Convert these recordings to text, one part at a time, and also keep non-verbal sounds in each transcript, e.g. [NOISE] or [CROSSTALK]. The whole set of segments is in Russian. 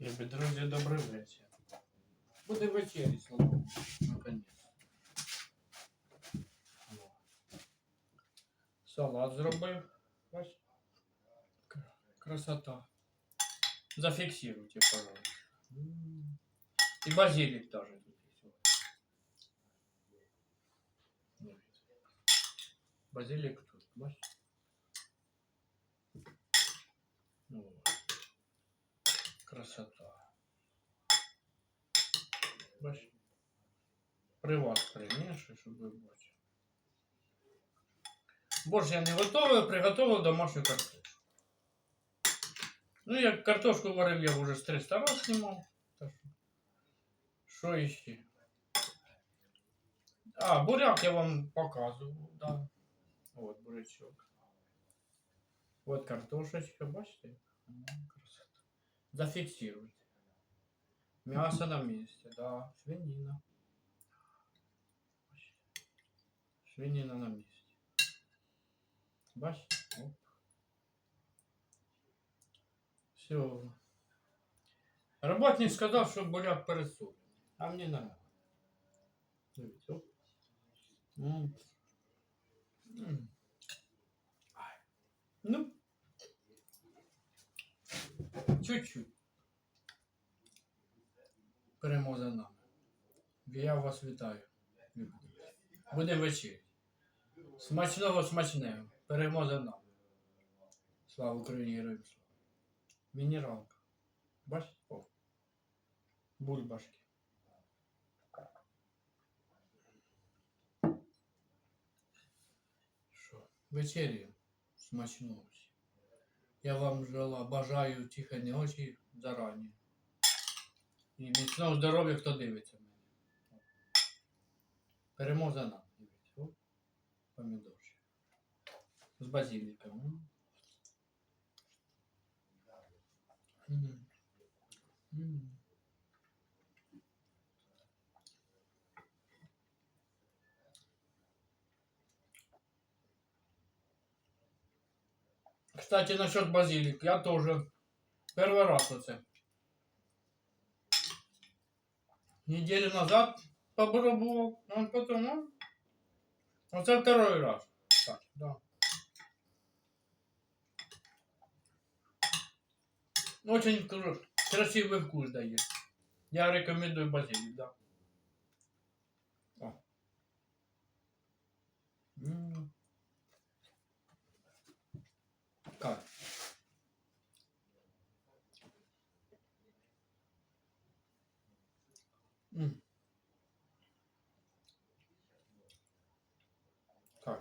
Любі друзі, добрий вечір. Буде вечері, слава Богу, наконець. О. Салат зробив. Бач? К- Красота. Зафіксируйте, пожалуйста. М. І базилік теж тут є. Дивіться. Базилік тут, бач? красота. Бач? При вас примішую, щоб ви бачили. Борщ я не готовий, приготував домашню картошку. Ну, як картошку варив, я вже з 300 раз знімав. Так що, що іще? А, буряк я вам показував, да. От бурячок. Вот картошечка, бачите? Зафиксируйте. Мясо на месте, да. Свинина. Свинина на месте. Бачите? Оп. Все. Работник сказал, что буряк пересолений. А мне. Ай. Ну, чуть-чуть. Перемога за нами. Я вас вітаю. Будемо вечеряти. Смачного смачного. Перемога за нами. Слава Україні, героям слава. Мінералка. Бачите? О. Бульбашки. Що? Вечерю. Смачного. Я вам жела, бажаю тихої ночі зарані. І міцного здоров'я, хто дивиться мене. Перемога за нами. Дивіться. Помідорчик. З базиліком. М. Кстати, насчет базилик, я тоже первый раз оце. Неделю назад попробовал, а потом, ну, оце второй раз. Так, да. Очень кр- красивый вкус дает. Я рекомендую базилик, да. О. М. Как? М. Кайф.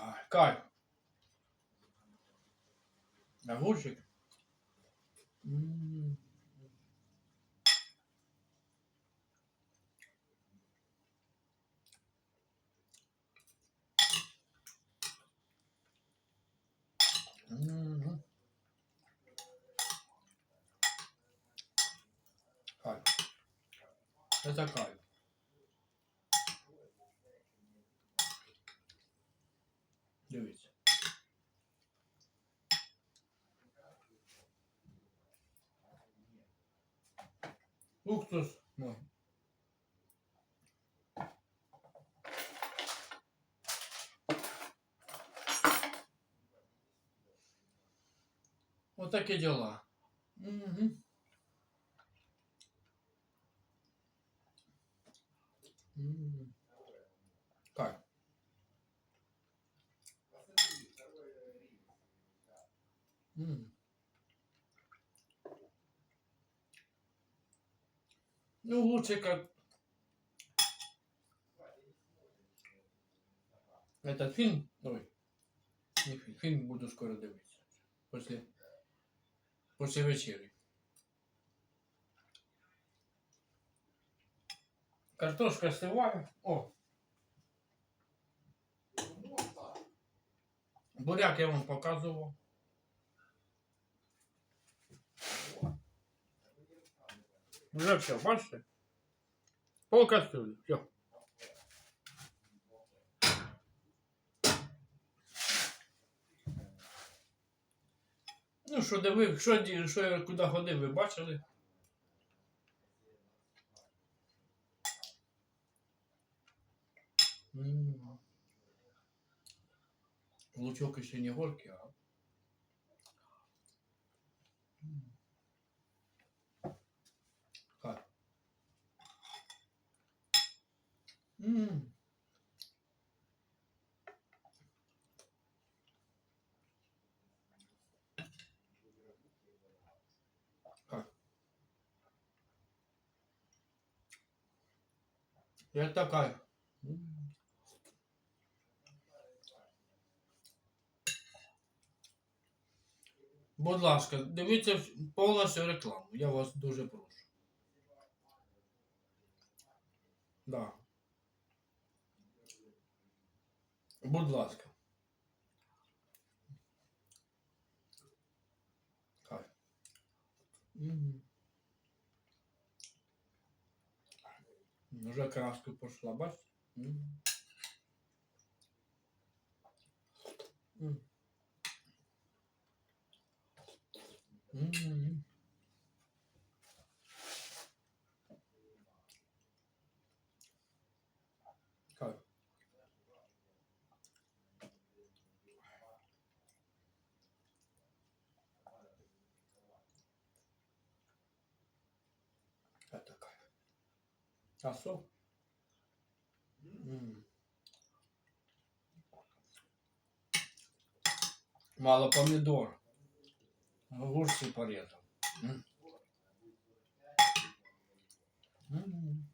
Ай, Кайф. Огурчик. М. Мгм. Кайф. Это кайф. Дивіться. Уксус мой. Вот такие дела. Ну, лучше как этот фильм, ой, не фильм, фильм буду скоро дивитися. После, после вечері. Картошка стиває. О. Буряк я вам показував. Вже все, бачите? Пол кастрюлі. Все. Ну, що дивив, що, що я куди ходив, ви бачили? Лучок ще не горький, а. М. Как? М. Как? Я такая. Будь ласка, дивіться повністю рекламу. Я вас дуже прошу. Да. Будь ласка. Кайф. Мгм. Уже краска пошла, бачите? Мгм. М. М. Кайф. Это кайф. А сок? М. Мало помидор. Огурцы порезал. М. М.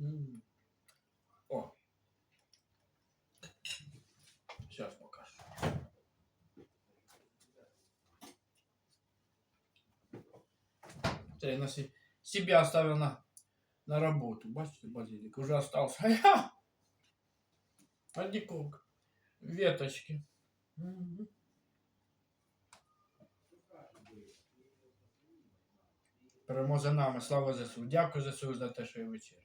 М. О. На се- себя оставил на, на работу. Бачите, базилик уже остался. [LAUGHS] А я одикок. Веточки. Перемога за нами, слава ЗСУ. Дякую ЗСУ за те, що я вечір.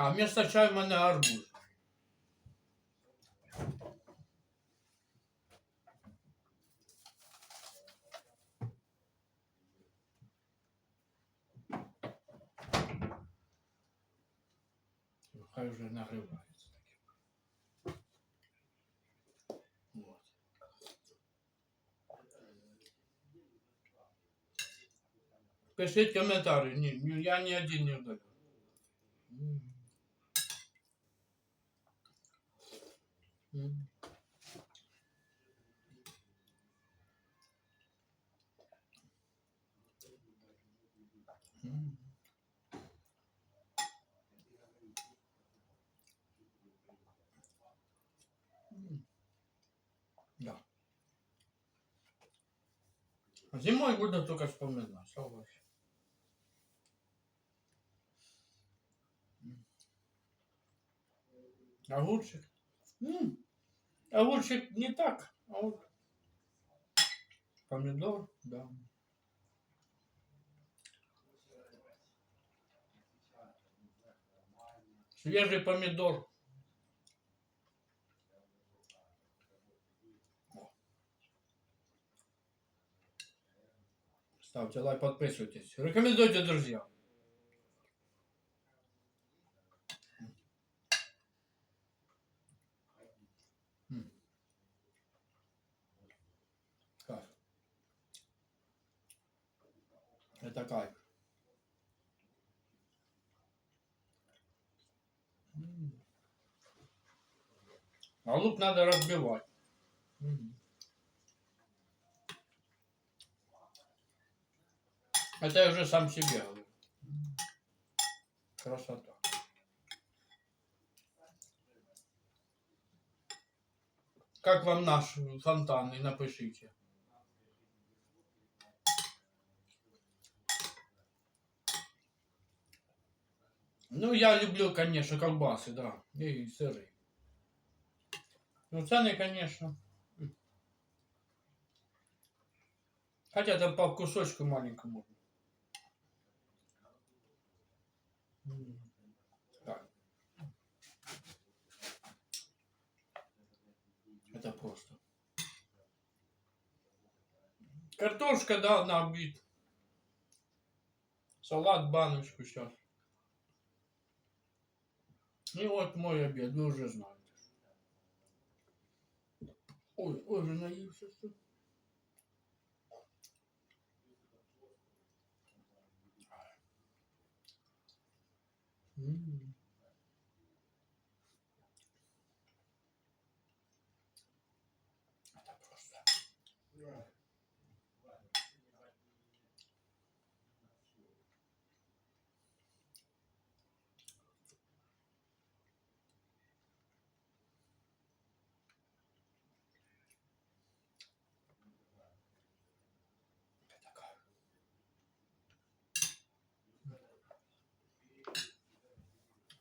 А вместо чаю в мене арбуз. Хай вже нагрівається таке. Вот. Пишіть коментарі. Ні, ні, я ні один не вдаю. Да. Зимой буду только вспоминать. Что? М. Огурчик. М. Огурчик не так, а вот помидор, да. Свежий помидор. Ставьте лайк, подписывайтесь. Рекомендуйте друзьям. М. Кайф. Это кайф. М. А лук надо разбивать. Это я уже сам себе говорю. Красота. Как вам наш фонтан? И напишите. Ну, я люблю, конечно, колбаси, да. І сири. Ну, це не, конечно. Хотя там по кусочку маленькому. Так. Это просто. Картошка, да, на обід. Салат, баночку сейчас. И вот мой обед, вы уже знаете. Ой, ой, уже наелся. что ли?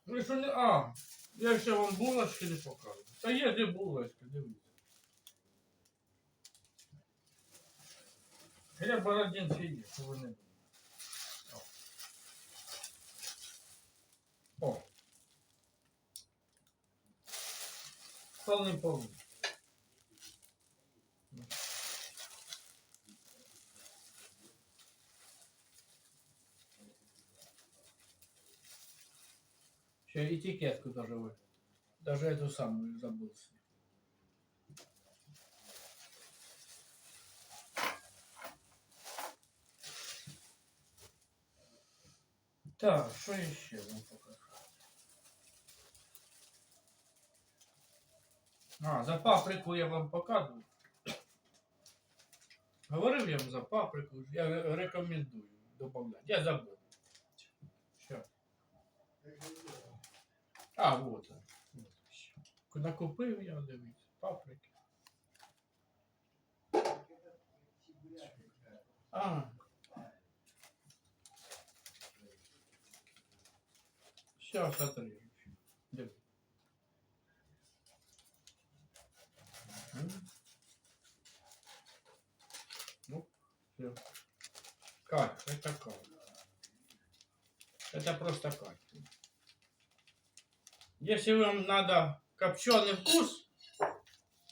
Ну що не. А, я ще вам булочки не покажу. Та є де булочки, дивіться. Я бородинці є, що ви не думали. О. О. Повний Этикетку даже вы. Даже эту самую забыл. Так, что еще вам покажу? А, за паприку я вам показываю. Говорив я вам за паприку, я ре- рекомендую добавлять. Я забыл. Сейчас. А, вот. Вот ще. Накупив я, дивіться, паприки. А. Сейчас отрежу. Диви. М. Ну, все. Кайф, это кайф. Это просто кайф. Если вам надо копченый вкус,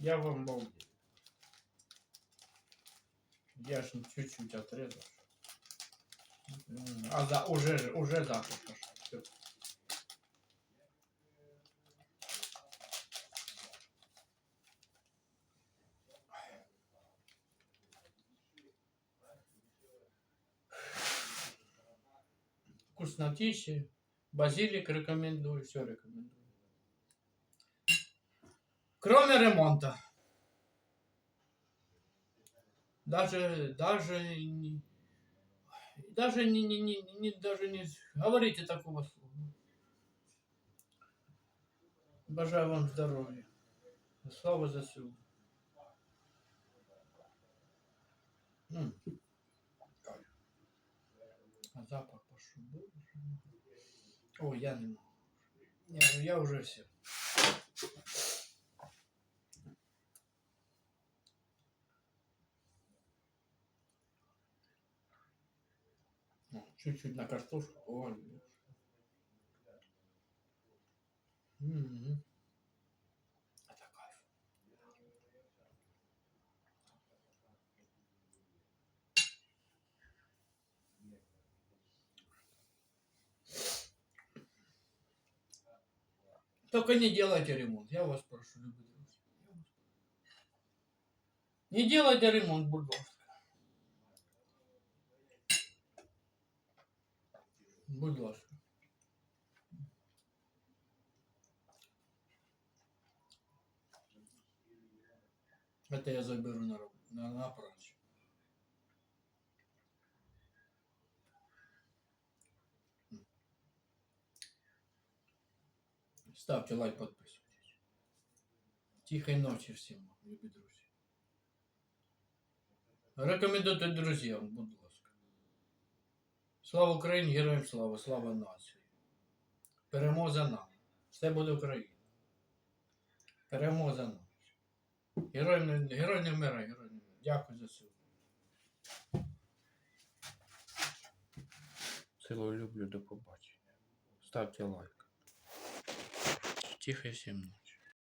я вам балдею. Я ж чуть-чуть отрезал. А за, уже, уже запах пошел. Вкуснотища. Базилик рекомендую, все рекомендую. Кроме ремонта. Даже, даже, даже не, не, не, не, даже не говорите такого слова. Бажаю вам здоровья. Слава ЗСУ. М. А запах пошел. О, я не могу. Не, ну я уже все. Чуть-чуть на картошку. Ой. Мгм. Это кайф. Только не делайте ремонт, я вас прошу, любые. Не делайте ремонт, будь Будь ласка. Это я заберу на, на, на прачу. Ставьте лайк, подписывайтесь. Тихой ночи всем, любые друзья. Рекомендуйте друзьям, будь ласка. Слава Україні, героям слава, слава нації. Перемога за нами. Все буде Україна. Перемога за нами. Герой не, герой не вмирає, герой не вмирає. Дякую за силу. Цілую люблю, до побачення. Ставте лайк. Тихо всім.